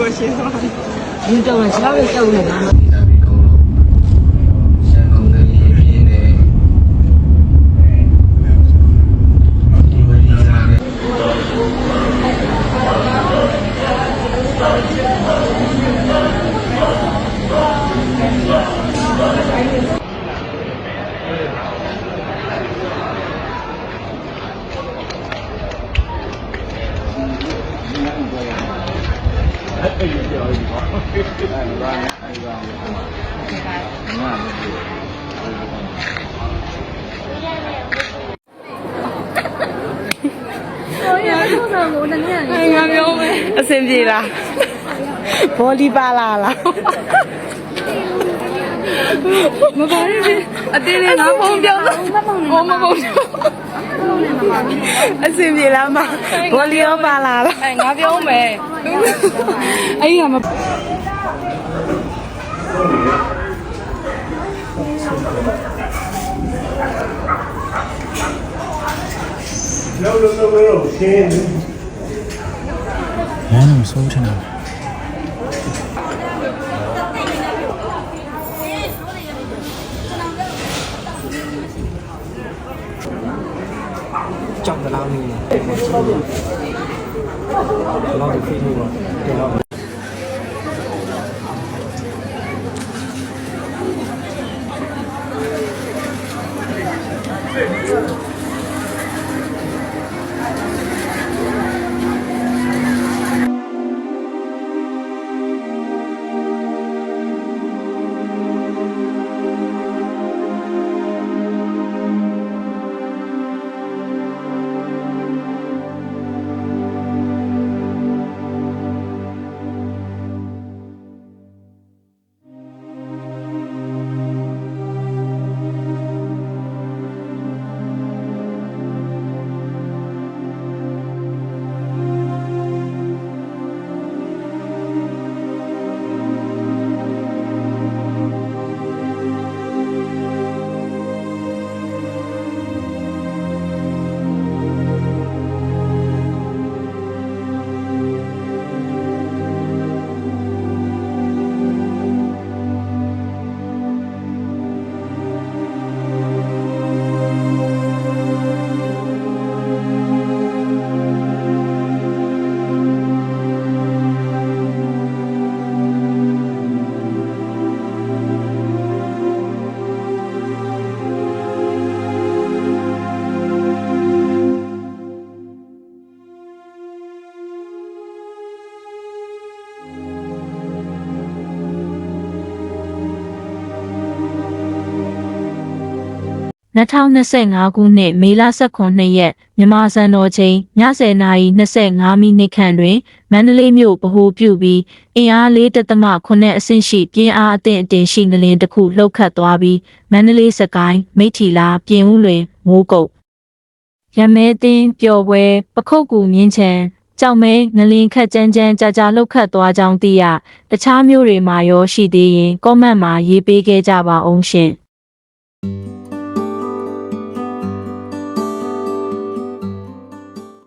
ကိုရှင်းသွားတယ်ဒီတော့မှရှားရကြောက်နေတာ ဒီတာပြီးကုန်လို့ရန်ကုန်တည်းပြင်းပြင်းနေဒီဝဒီစားနဲ့ငါပြောမယ်အဆင်ပြေလားဘောလီပါလာလားမပါရင်အတင်းလေးငါဖုန်းပြောတော့မမဖုန်း အဆင်ပြေလားမဘောလီရောပါလာလားအဲငါပြောမယ်အဲ့ဒီကမ No, no, no, no, shame. ရမ်းတော့စိုးချင်တယ် ကြောက် 2025ခုနှစ်မေလ19ရက်မြန်မာစံတော်ချိန်ည10:25မိနစ်ခန့်တွင်မန္တလေးမြို့ဗဟိုပြုပြီးအင်အား4.8အဆင့်ရှိပြင်းအားအသင့်အတင်ရှိငလင်တစ်ခုလှုပ်ခတ်သွားပြီးမန္တလေးစကိုင်းမိထီလာပြင်ဦးလွင်မိုးကုတ်ရမဲတင်းပျော်ပွဲပခုတ်ကူမြင်းချံကြောက်မဲငလင်ခတ်ကြမ်းကြမ်းကြာကြာလှုပ်ခတ်သွားကြောင်းသိရတခြားမျိုးတွေမှာရောရှိသေးရင်ကောမန့်မှာရေးပေးခဲ့ကြပါအောင်ရှင်။